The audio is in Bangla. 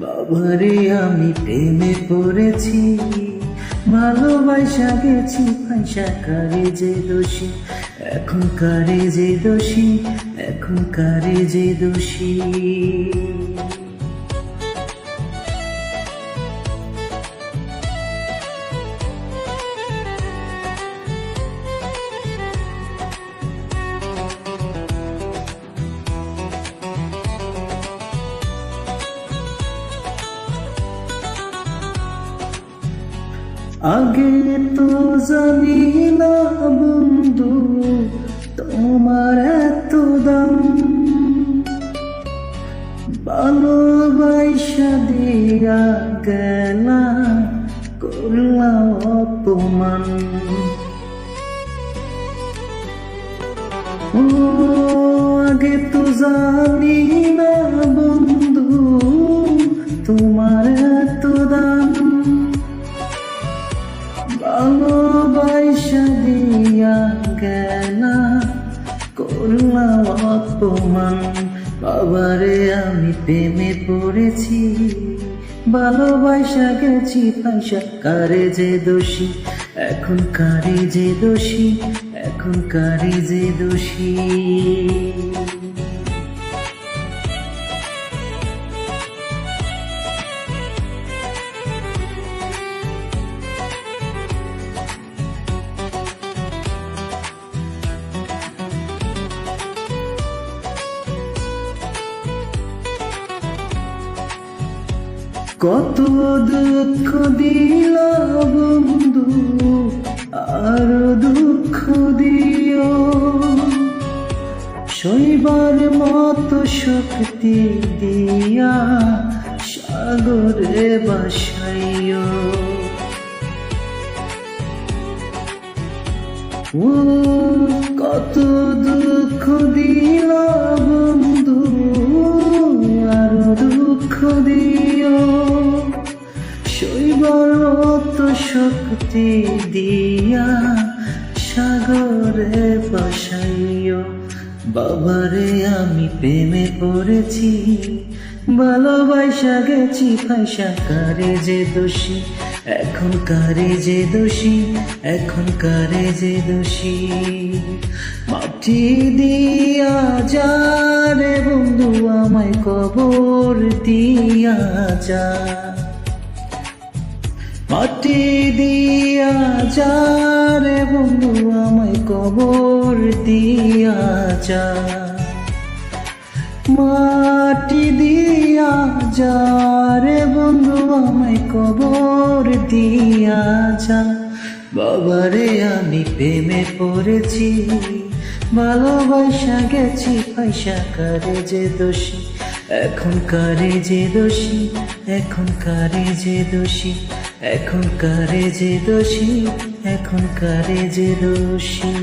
বাবারে, আমি প্রেমে পড়েছি। ভালোবাসা গেছি, পয়সা কারে যে দোষী? এখন কারে যে দোষী? এখন কারে যে দোষী? আগে তো জানি না বন্ধু, তোমার এত দাম। ভালোবাসা দিয়া গেলা করলাম অপমান। ও আগে তো জানি না বন্ধু, তোমার ভালোবাসা দিয়া গেলা করলাম অপমান? বাবারে, আমি প্রেমে পড়েছি। ভালোবাসা গেছি পয়সা, কারে যে দোষী? এখন কারে যে দোষী? এখন কারে যে দোষী? কত দুঃখ দিল বন্ধু, আর দুঃখ দিও। শৈবার মতো শক্তি দিয়া সাগরে বাসাইও। কত দুঃখ দিল বন্ধু শক্তি দিয়া সাগরে বসাইও। বাবারে, আমি প্রেমে পড়েছি, ভালোবাসা গেছি পয়সা কারে যে দোষী? এখন কারে যে দোষী? এখন কারে যে দোষী? মাটি দিয়া যা রে বন্ধু আমায় কবর দিয়া যা। মাটি দিয়া যা রে বন্ধু আমায় কবর দিয়া যা মাটি দিয়া যা রে বন্ধু আমায় কবর দিয়া যা বাবারে, আমি প্রেমে পড়েছি, ভালোবাসা গেছি, পয়সা কারে যে দোষী, এখন কারে যে দোষী, এখন কারে যে দোষী। এখন কারে যে দোষী এখন কারে যে দোষী।